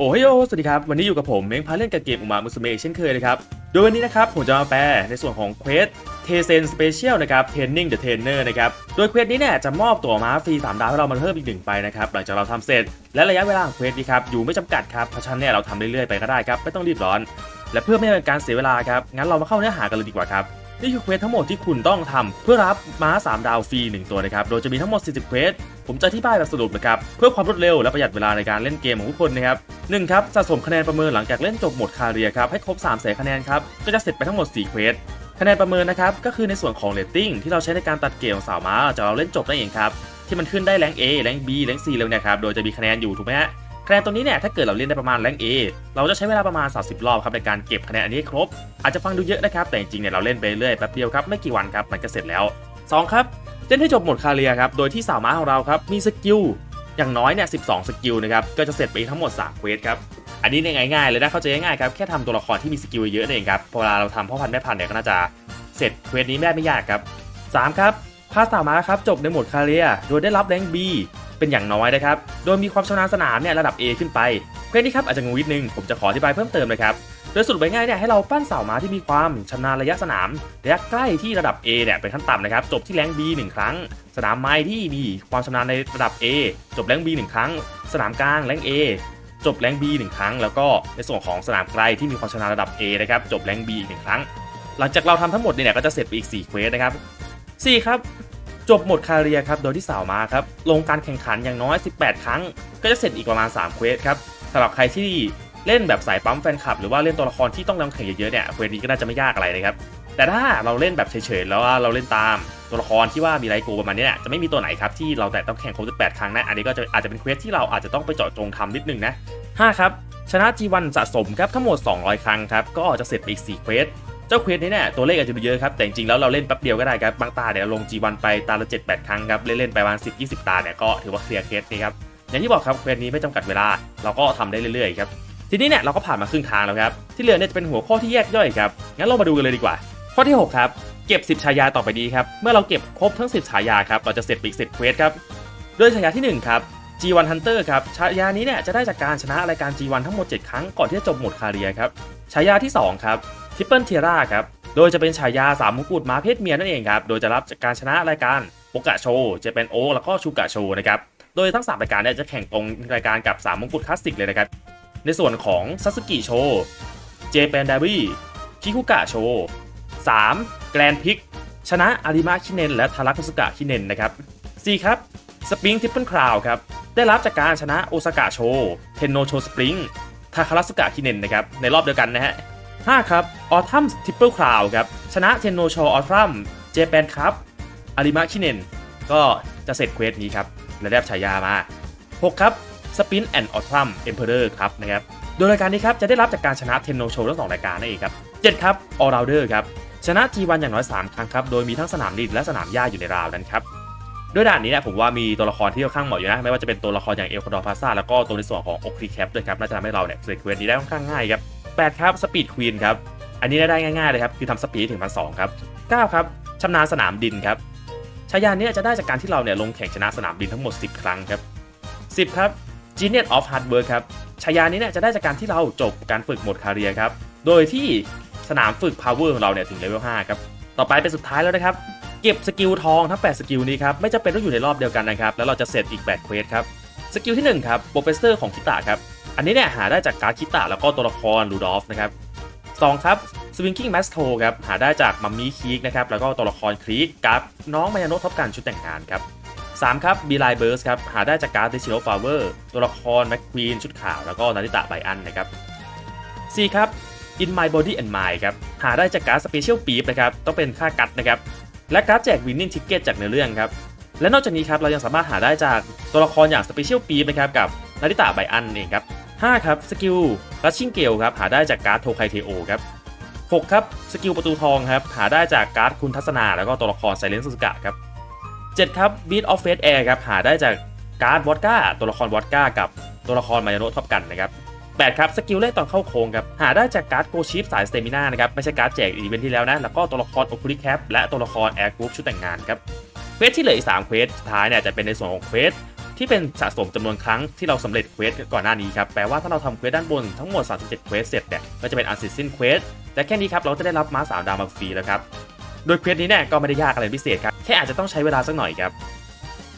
โอ้ฮโยสวัสดีครับ วันนี้อยู่กับผมเม้งพาเล่นกับเกมอุมามุสเมเช่นเคยนะครับ โดยวันนี้นะครับผมจะมาแปลในส่วนของเควสเทเซนสเปเชียลนะครับเทรนนิ่งเดอะเทรนเนอร์นะครับ โดยเควสนี้เนี่ยจะมอบตัวม้าฟรี 3 ดาวให้เรามาเพิ่มอีกหนึ่งไปนะครับ หลังจากเราทำเสร็จ และระยะเวลาของเควสนี้ครับ อยู่ไม่จำกัดครับ เพราะฉะนั้นเนี่ยเราทำเรื่อยๆไปก็ได้ครับ ไม่ต้องรีบร้อน และเพื่อไม่ให้เป็นการเสียเวลาครับ งั้นเรามาเข้าเนื้อหากันเลยดีกว่าครับ นี่คือเควสทั้งหมดที่คุณต้องทำเพื่อรับม้า 3 ดาวฟรี 1 ตัวนะครับ โดยจะมีทั้งหมด 40 เควส ผมจะอธิบายแบบสรุปนะครับ เพื่อความรวดเร็วและประหยัดเวลาในการเล่นเกมของทุกคนนะครับ1ครับสะสมคะแนนประเมินหลังจากเล่นจบโหมดคาเรียครับให้ครบ3แสนคะแนนครับก็จะเสร็จไปทั้งหมด 4 เควสคะแนนประเมินนะครับก็คือในส่วนของเรตติ้งที่เราใช้ในการตัดเกมของสาวม้าจากเราเล่นจบนั่นเองครับที่มันขึ้นได้แรง A แรง B แรง C เลยนะครับโดยจะมีคะแนนอยู่ถูกไหมฮะ คะแนนตรงนี้เนี่ยถ้าเกิดเราเล่นได้ประมาณแรง A เราจะใช้เวลาประมาณ 30 รอบครับในการเก็บคะแนนอันนี้ครบ อาจจะฟังดูเยอะนะครับ แต่จริงๆเนี่ยเราเล่นไปเรื่อยแป๊บเดียวครับไม่กี่วันครับมันก็เสร็จแล้วสองครับเล่นให้จบหมดคาเรียครับโดยที่สาวม้าของเราครับมีสกิลอย่างน้อยเนี่ย 12 สกิลนะครับก็จะเสร็จไปทั้งหมด 3 เควสครับอันนี้เนี่ยง่ายๆเลยนะเข้าใจง่ายๆครับแค่ทำตัวละครที่มีสกิลเยอะนั่นเองครับพอเวลาเราทำพ่อพันธุ์แม่พันธุ์เนี่ยก็น่าจะเสร็จเควสนี้แม่ไม่ยากครับ3ครับพาสาวม้าครับจบในหมดคาเรียโดยได้รับแรง B เป็นอย่างน้อยนะครับ โดยมีความชำนาญสนามเนี่ยระดับ A ขึ้นไปเควสนี้ครับอาจจะงงนิดนึง ผมจะขออธิบายเพิ่มเติมนะครับ โดยสรุปง่ายเนี่ยให้เราปั้นเสาม้าที่มีความชำนาญระยะสนามระยะใกล้ที่ระดับ A เนี่ยเป็นขั้นต่ำนะครับจบที่แรง B 1 ครั้ง สนามไม้ที่มีความชำนาญในระดับ A จบแรง B 1 ครั้ง สนามกลางแรง A จบแรง B 1 ครั้ง แล้วก็ในส่วนของสนามไกลที่มีความชำนาญระดับ A นะครับจบแรง B อีกหนึ่งครั้ง หลังจากเราทำทั้งหมดเนี่ยก็จะเสร็จไปอีก4เควสนะครับ4ครับ จบหมดคาเรียครับโดยที่สาวมาครับลงการแข่งขันอย่างน้อย 18 ครั้ง ก็จะเสร็จอีกประมาณ 3 เควสครับสำหรับใครที่เล่นแบบสายปั๊มแฟนคลับ หรือว่าเล่นตัวละครที่ต้องลงแข่งเยอะๆเนี่ยเควสนี้ก็น่าจะไม่ยากอะไรนะครับแต่ถ้าเราเล่นแบบเฉยๆแล้วว่าเราเล่นตามตัวละครที่ว่ามีไลโกประมาณนี้เนี่ยจะไม่มีตัวไหนครับที่เราแต่ต้องแข่งครบ18 ครั้งนะอันนี้ก็จะอาจจะเป็นเควสที่เราอาจจะต้องไปเจาะจงทำนิดนึงนะ5ครับชนะ G1 สะสมครับทั้งหมด 200 ครั้งครับก็จะเสร็จไปอีก 4 เควส เจ้าเควสนี้เนี่ยตัวเลขอาจจะดูเยอะครับ แต่จริงๆแล้วเราเล่นแป๊บเดียวก็ได้ครับ บางตาเนี่ยลง G1 ไปตาละ 7-8 ครั้งครับ เล่นๆไปประมาณ10-20 ตาเนี่ยก็ถือว่าเคลียร์เคสนี้ครับ อย่างที่บอกครับเควสนี้ไม่จำกัดเวลา เราก็ทำได้เรื่อยๆครับ ทีนี้เนี่ยเราก็ผ่านมาครึ่งทางแล้วครับ ที่เหลือเนี่ยจะเป็นหัวข้อที่แยกย่อยครับ งั้นเรามาดูกันเลยดีกว่า ข้อที่ 6 ครับ เก็บ 10 ฉายาต่อไปดีครับ เมื่อเราเก็บครบทั้ง 10 ฉายาครับเราจะเสร็จอีก 10 เควสครับโดยฉายาที่ 1 ครับ G1 Hunter ครับฉายานี้เนี่ยจะได้จากการชนะรายการ G1 ทั้งหมด 7 ครั้งก่อนที่จะจบหมดคาเรียครับฉายาที่ 2 ครับ Triple Tiara ครับ โดยจะเป็นฉายา3มมงกุฎม้าเพศเมียนั่นเองครับ โดยจะรับจากการชนะรายการโอกะโชจะเป็นโอแล้วก็ชูกะโชนะครับ โดยทั้ง 3 รายการเนี่ยจะแข่งตรงรายการกับ 3มงกุฎคลาสสิกเลยนะครับ ในส่วนของซ a สึกิโชเจแปนดาบีคิคุกะโช3แกรนพิก ชนะอาริมะคิเนนและทารัคุสกะคิเนนนะครับ4ครับสปริงทิปเปิลคราวครับ ได้รับจากการชนะโอซากะโชเทนโนโชสปริงทาคารัสกะคิเนนนะครับ ในรอบเดียวกันนะฮะ 5 ครับออทัมทิปเปิลคราวครับ ชนะเทนโนโชออทัมเจแปนครับอาริมะคิเนนก็จะเสร็จเควสนี้ครับและได้ฉายามา 6 ครับสปินแอนด์ออทัมเอ็มเพอเรอร์ครับนะครับโดยรายการนี้ครับจะได้รับจากการชนะเทนโนโชทั้งสองรายการนั่นเองครับ7ครับออราเดอร์ครับชนะ G1 อย่างน้อย 3 ครั้งครับ โดยมีทั้งสนามดินและสนามหญ้าอยู่ในราวนั้นครับด้วยด่านนี้นี่ยผมว่ามีตัวละครที่ค่อนข้างเหมาะอยู่นะ ไม่ว่าจะเป็นตัวละครอย่างเอลคอดอร์พาซาแล้วก็ตัวในส่วนของโอครีแคปด้วยครับ น่าจะทำให้เราเนี่ยเสร็จเควสนี้ได้ค่อนข้างง่ายครับ 8 ครับสปีดควีนครับ อันนี้ได้ง่ายๆเลยครับ คือทำสปีดถึงพันสครับ9ครับชำนาญสนามดินครับฉายานี้จะได้จากการที่เราเนี่ยลงแข่งชนะสนามดินทั้งหมด 10 ครั้งครับ 10 ครับ Genius of Hard Work ครับฉายานี้เนี่ยจะได้จากการที่เราจบการฝึกหมดคาเรียครับ โดยที่สนามฝึก Power ของเราเนี่ยถึงเลเวล 5 ครับ ต่อไปเป็นสุดท้ายแล้วนะครับ เก็บสกิลทองทั้ง 8 สกิลนี้ครับ ไม่จำเป็นต้องอยู่ในรอบเดียวกันนะครับ แล้วเราจะเสร็จอีก 8 เควสครับ สกิลที่ 1 ครับ โปรเฟสเซอร์ของคิตะครับ อันนี้เนี่ยหาได้จากการ์ดคิตะแล้วก็ตัวละครลูดอฟนะครับ2ครับสวิงกิ้งแมสโทครับหาได้จากมัมมี่คีกนะครับแล้วก็ตัวละครครีกกับน้องมายาโนะท็อปการชุดแต่งงานครับ3ครับบีไลเบิร์สครับหาได้จากการ์ดดิชิโนฟลาเวอร์ตัวละครแม็กควีนชุดขาวแล้วก็นาริตะไบอันนะครับ4ครับ In My Body and Mind ครับหาได้จากการ์ดสเปเชียลปีฟนะครับต้องเป็นค่ากัดนะครับและการ์ดแจกวินนิ่งทิกเก็ตจากในเรื่องครับและนอกจากนี้ครับเรายังสามารถหาได้จากตัวละครอย่างสเปเชียลปีฟนะครับกับนาริตะไบอันเองครับ 5 ครับ สกิลรัชชิงเกลครับหาได้จากการ์ดโทไคเทโอครับ6ครับสกิลประตูทองครับหาได้จากการ์ดคุณทัศนา แล้วก็ตัวละครไซเลนสุสกะครับ7ครับ Beat of Fate Air ครับหาได้จากการ์ดวอดก้าตัวละครวอดก้ากับตัวละครมายาโนะท็อปกันนะครับ8ครับสกิลเล่นตอนเข้าโค้งครับหาได้จากการ์ดโกชิปสายสเตมิน่านะครับไม่ใช่การ์ดแจกอีเวนท์ที่แล้วนะแล้วก็ตัวละครโอคุริแคปและตัวละครแอร์กรุ๊ปชุดแต่งงานครับเควสที่เหลืออีก3เควสสุดท้ายเนี่ยจะเป็นในส่วนของเควส ที่เป็นสะสมจำนวนครั้งที่เราสำเร็จเควสก่อนหน้านี้ครับ แปลว่าถ้าเราทำเควสด้านบนทั้งหมด 37เควสเสร็จเนี่ยก็จะเป็นอันเสร็จสิ้นเควสและแค่นี้ครับเราจะได้รับม้าสามดาวมาฟรีแล้วครับ โดยเควสนี้เนี่ยก็ไม่ได้ยากอะไรพิเศษครับ แค่อาจจะต้องใช้เวลาสักหน่อยครับ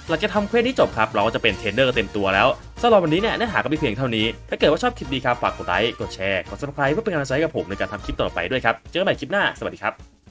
หลังจากทำเควสนี้จบครับ เราก็จะเป็นเทรนเนอร์เต็มตัวแล้วสำหรับวันนี้เนี่ยเนื้อหาก็มีเพียงเท่านี้ ถ้าเกิดว่าชอบคลิปนี้ครับ ฝากกดไลค์ กดแชร์ กด subscribe เพื่อเป็นกำลังใจให้กับผมในการทำคลิปต่อไปด้วยครับ เจอกันใหม่คลิปหน้า สวัสดีครับ